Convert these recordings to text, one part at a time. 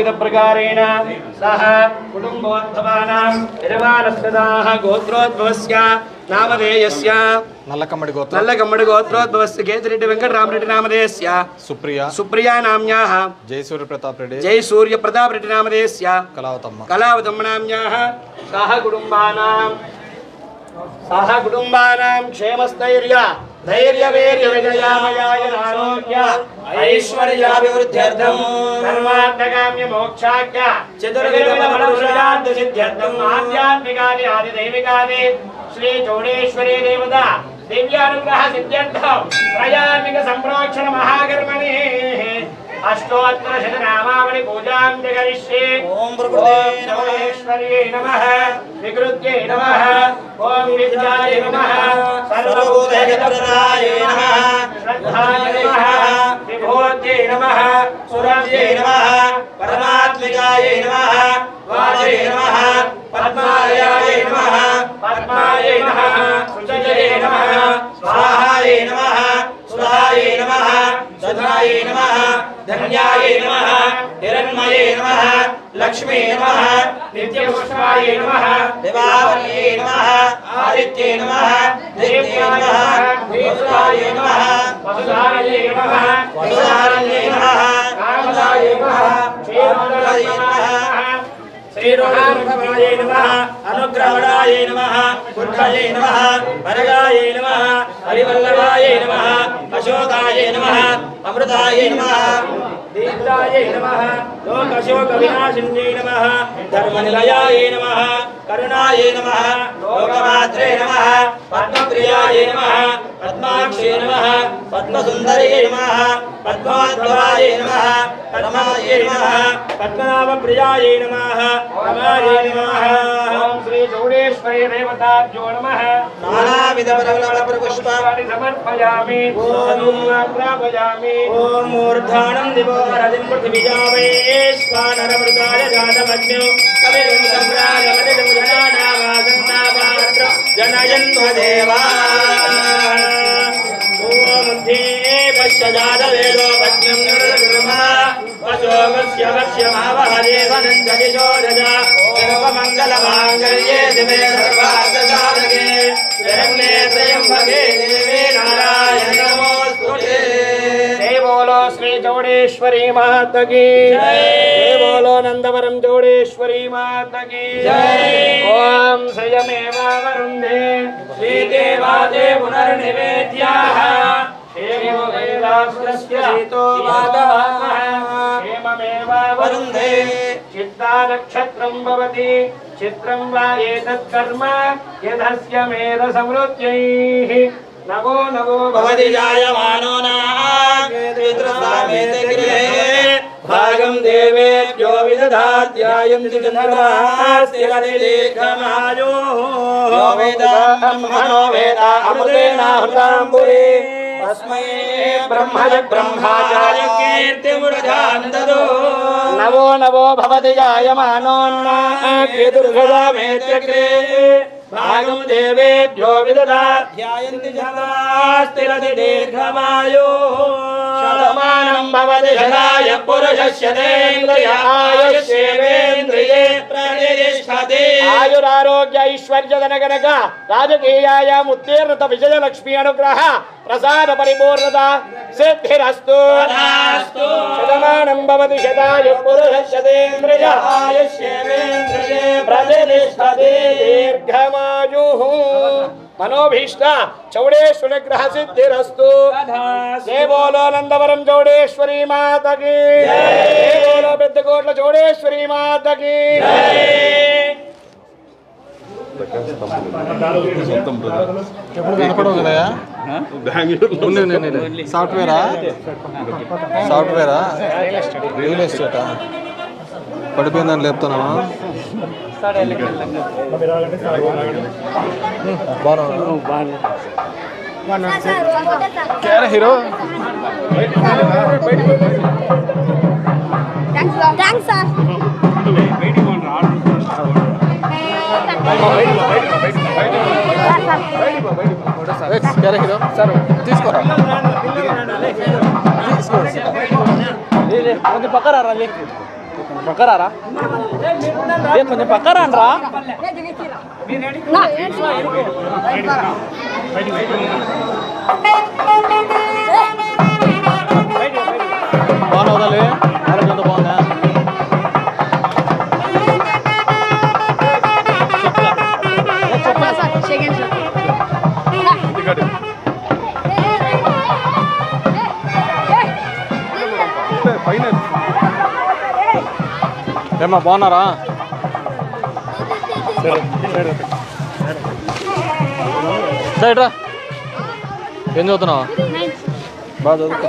సంకల్పితప్రకారేణ సహ కుటుంబోద్భవానాం యజమానస్యదాः గోత్రోద్భవస్య నామధేయస్య నల్లకమ్మడి గోత్రం. నల్లకమ్మడి గోత్రోద్భవస్య కేతిరెడ్డి వెంకటరామరెడ్డి నామధేయస్య. సుప్రియ. సుప్రియా నామ్యాः జయసూర్య ప్రతాప్ రెడ్డి జై సూర్య ప్రతాప్ రెడ్డి నామధేయస్య. కళావతమ్మ. కళావతమ్మ నామ్యాः సహ కుటుంబానాం. సహ కుటుంబానాం క్షేమస్థైర్య. ధైర్య వీర్య విజయామయాయ ఆరోగ్య ఐశ్వర్యాభివృద్ధ్యర్థం. సర్వార్థకామ్య మోక్షాఖ్య చతుర్విధ ఫలప్రదార్థ సిద్ధ్యర్థం ఆధ్యాత్మికాని ఆది దైవికాని శ్రీ చౌడేశ్వరీ దేవత దివ్యానుగ్రహ సిద్ధ్యర్థం. త్రయాత్మిక సంప్రోక్షణ మహాకర్మణి. అష్టోత్తర శతనామావళి పూజాం జగరిష్యే ఓం చౌడేశ్వర్యై నమః వికృత్యై నమః ఓం విద్యాయ నమః సర్వభూతహితప్రదాయ నమః శ్రద్ధాయ నమః విభూత్యై నమః సురాజ్యై నమః పరమాత్మికాయ నమః వాజై నమః పద్మాలయాయ ఆదిత్యే నమః దేవ్యే నమః వసుదాయ నమః వసుదాయ నమః వసుదారణ్యే నమః కామదాయ నమః క్షీరమండలాయ నమః శ్రీరుహాయ నమ అనుగ్రహణాయ నమ కుర్ఖయే నమ వరగాయ నమ హరివల్లభాయ నమ అశోకాయ నమ. అమృతాయ నమ. దీప్తాయ నమ. లోకశోక వినాశిన్యై నమ. ధర్మనిలయాయ నమ. కరుణాయ నమ. లోకమాత్రే నమ. పద్మప్రియాయ నమ. పద్మాక్షే నమ. పద్మసుందరే నమ. పద్మోద్భవాయ నమ. పద్మాయ నమ. పద్మనాభప్రియాయ నమ. రమాయ నమ. శ్రీ చౌడేశ్వరి దేవతాభ్యో నమ. నానావిధ ప్రబల పుష్పాన్ని సమర్పయామి. ఓం ప్రాపయామి ఓం మూర్ధానం దివోరదిం పృథివిజావేశ్వానరమృతాయ జాతమగ్న్యో కవిరం సంప్రాజమదిం జనానామాసన్నామాత్ర జనయన్వదేవా ఓముద్ధే పశ్య జాతవేదో పద్యం నిరృమా వశోగస్య వక్ష్యమావహదేవనందకిశోరజ సర్వమంగళమాంగళ్యే దివే సర్వార్థసాధకే శరణ్యే త్రయంబకే దేవే నారాయణ నమోస్తుతే జై जोड़ेश्वरी मात की जय। बोलो नंदवरम जोड़ेश्वरी मात की जय। ओम श्रियमेवा वरुणे श्रीदेवा देवुनर्निवेद्याः वरुन्धे। चित्ता नमो भवति। चित्रं वा एतत्कर्म जायमानो नाग భాగం దేవేభ్యో విదధాత్యాయంతి చంద్రమాస్తిరదిలేఖమాయో మనో వేద అమృతేనాహృతాంబురే తస్మై బ్రహ్మజ బ్రహ్మాచార్య కీర్తిమురజాందదో నవో నవో భవతి జాయమానోన్నాకేతుర్గజామేత్యగ్రే భాగం దేవేభ్యో విదధాధ్యాయంతి జనాస్తిరది దీర్ఘమాయో శతమానం భవతి శతాయ పురుషస్యేంద్రియాయుష్యేంద్రియే ప్రతిష్టతే ఆయురారోగ్య ఐశ్వర్యధన గనక రాజకీయాయాం ఉత్తీర్ణత విజయలక్ష్మి అనుగ్రహ ప్రసాద పరిపూర్ణత సిద్ధిరస్తు శతమానం భవతి శతాయ పురుషస్యేంద్రియ ఆయుష్యేంద్రియే ప్రతిష్టతే దీర్ఘమాయు మనోభీష్ట చౌడేశ్వర గ్రహ సిద్ధిరస్తు. బోలో నందవరం చౌడేశ్వరి మాతకి. జయ బోలో పెద్ద కోట్ల చౌడేశ్వరి మాతకి. సాఫ్ట్వేరా. సాఫ్ట్వేరా? రియల్ ఎస్టేటా? పడిపోయిందని లేపుతున్నావా? హీరో? సార్. క్యారే హీరో? సార్ తీసుకోరా. కొంచెం పక్కరారా? ఏ కొంచెం పక్కరాన్రా బాగా వదలి ఏమా బాగున్నారా? సైడ్ రా ఏం చదువుతున్నావు? బాగా చదువుకో.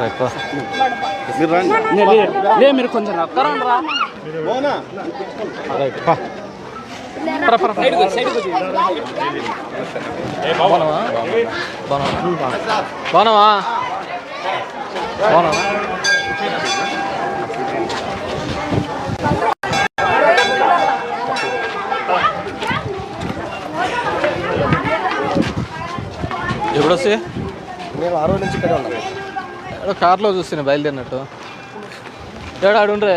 రైట్ లే మీరు కొంచెం రైట్ బాగున్నావా బాగున్నావా బాగున్నావా ఎప్పుడు వస్తే నేను ఆ రోజు నుంచి ఇక్కడే ఉన్నాను ఏదో కార్లో చూస్తున్నా బయలుదేరినట్టు. ఏడా ఆడుండ్రే.